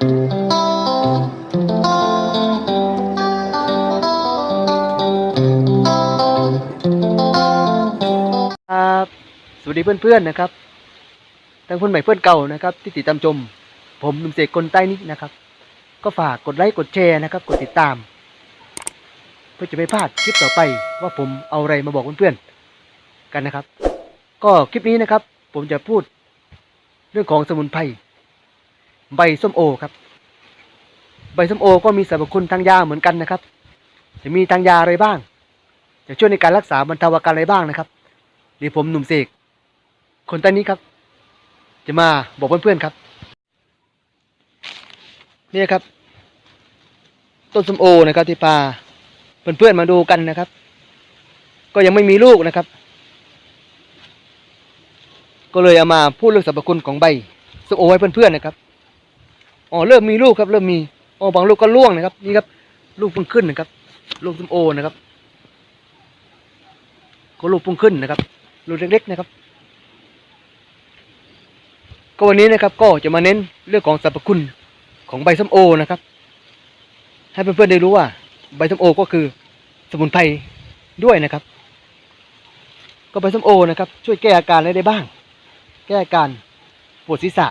ครับสวัสดีเพื่อนๆนะครับทั้งเพื่อนใหม่เพื่อนเก่านะครับ ที่ติดตามชมผมหนุ่มเสกคนใต้นี้นะครับ ก็ฝากกดไลค์กดแชร์นะครับ กดติดตาม เพื่อจะไม่พลาดคลิปต่อไปว่าผมเอาอะไรมาบอกเพื่อนๆกันนะครับ ก็คลิปนี้นะครับ ผมจะพูดเรื่องของสมุนไพร ใบส้มโอครับ ใบส้มโอก็มีสรรพคุณทางยาเหมือนกันนะครับ จะมีทางยาอะไรบ้าง จะช่วยในการรักษาบรรเทาอาการอะไรบ้างนะครับเดี๋ยวผมหนุ่มเสกคนใต้นี้ครับ จะมาบอกเพื่อนๆครับนี่ครับ ต้นส้มโอนะครับที่พาเพื่อนๆมาดูกันนะครับ ก็ยังไม่มีลูกนะครับ ก็เลยเอามาพูดเรื่องสรรพคุณของใบส้มโอให้เพื่อนๆนะครับ อ๋อเริ่มมีลูกครับ เริ่มมีอ๋อบางลูกก็ร่วงนะครับ นี่ครับ ลูกเพิ่งขึ้นนะครับ ลูกส้มโอนะครับ ก็ลูกเพุ่งขึ้นนะครับ ลูกเล็กๆนะครับ ก็วันนี้นะครับ ก็จะมาเน้นเรื่องของสรรพคุณของใบส้มโอนะครับ ให้เพื่อนๆได้รู้ว่า ใบส้มโอก็คือสมุนไพรด้วยนะครับ ก็ใบส้มโอนะครับ ช่วยแก้อาการอะไรได้บ้าง แก้อาการปวดศีรษะ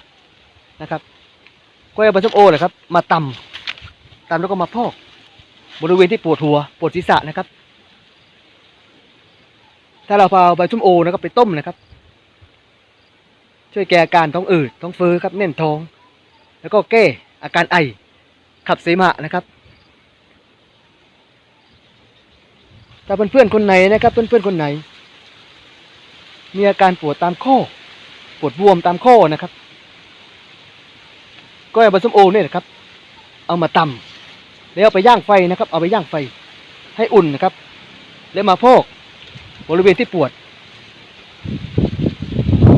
นะครับ ก็เอาใบส้มโอนะครับ มาตำตำแล้วก็มาพอก บริเวณที่ปวดหัวปวดศีรษะนะครับ ถ้าเราเอาใบส้มโอนะครับไปต้มนะครับ ช่วยแก้อาการท้องอืดท้องเฟ้อครับแน่นท้อง แล้วก็แก้อาการไอขับเสมหะนะครับ ถ้าเพื่อนๆคนไหนนะครับ เพื่อนๆคนไหน มีอาการปวดตามข้อ ปวดบวมตามข้อนะครับ ก็เอาใบส้มโอเนี่ยนะครับ เอามาตำแล้วเอาไปย่างไฟนะครับ เอาไปย่างไฟ ให้อุ่นนะครับ แล้วมาพอกบริเวณที่ปวด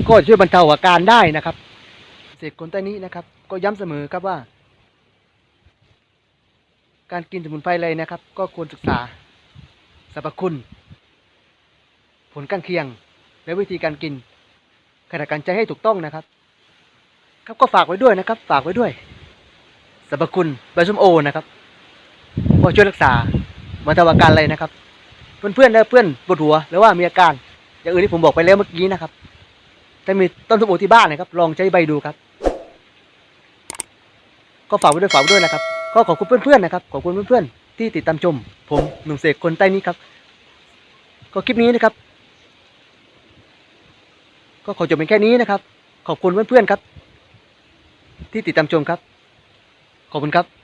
ก็ช่วยบรรเทาอาการได้นะครับเสกคนใต้นี้นะครับ ก็ย้ำเสมอครับว่า การกินสมุนไพรอะไรนะครับ ก็ควรศึกษาสรรพคุณ ผลข้างเคียง และวิธีการกินขณะการใช้ให้ถูกต้องนะครับ ครับก็ฝากไว้ด้วยนะครับ ฝากไว้ด้วยสรรพคุณใบส้มโอนะครับก็ช่วยรักษาบรรเทาอาการอะไรนะครับ เพื่อนๆและเพื่อนปวดหัวหรือว่ามีอาการ อย่างอื่นที่ผมบอกไปแล้วเมื่อกี้นะครับถ้ามีต้นสมโอที่บ้านนะครับ ลองใช้ใบดูครับ ก็ฝากไว้ด้วยฝากไว้ด้วยนะครับก็ขอบคุณเพื่อนๆนะครับขอบคุณเพื่อนๆที่ติดตามชม ผมหนุ่มเสกคนใต้นี้ครับ ก็คลิปนี้นะครับ ก็ขอจบเป็นแค่นี้นะครับ ขอบคุณเพื่อนๆครับ ที่ติดตามชมครับ ขอบคุณครับ